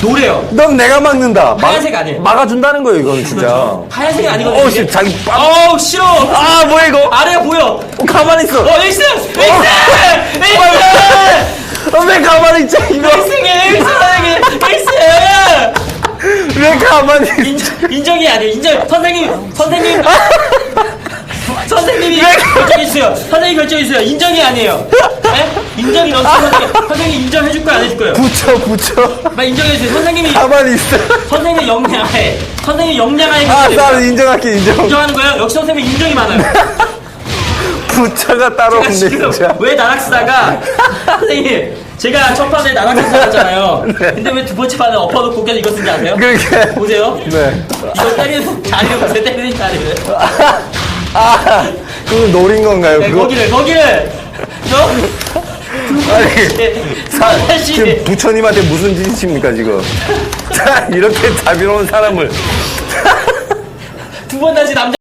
노래요. 넌 내가 막는다. 막- 하얀색 아니에요. 막아준다는 거예요, 이거는 진짜. 하얀색이 아니거든요. 어, 이게. 씨, 자기 빠- 어우, 싫어. 아, 뭐야, 이거? 아래가 보여. 어, 가만히 있어. 어, 에이스! 에이스! 에이스! 어, 왜 가만히 있지, 이거? 에이스게, 에이스! 에이스! 왜 가만히 있어? 인정, 인정이 아니에요. 인정. 선생님, 선생님. 선생님이 결정해주세요. 선생님 결정해주세요. 인정이 아니에요. 네? 인정이 넘치는 선생님. 선생님 인정해줄 거야, 안 해줄 거예요? 붙여, 붙여. 빨리 인정해주세요. 선생님이, 가만히 있어. 선생님 역량하에, 선생님 역량하에 아. 나는 인정할게, 인정. 인정하는 거예요? 역시 선생님 인정이 많아요. 부처가 따로 없네, 지금 진짜. 왜 나락사가 선생님 제가 첫 판에 나락사 나갔잖아요. 근데 왜 두 번째 판에 엎어놓고 계속 이거 쓴지 아세요? 그렇게. 보세요. 네. 이거 때리는 자리를 보세요. 때리는 자리를. 아, 그거 노린 건가요, 네, 그거? 거기를 거기를. 저 아니, 사. 지금 부처님한테 무슨 짓입니까, 지금? 자, 이렇게 자비로운 사람을. 두 번 다시 남자.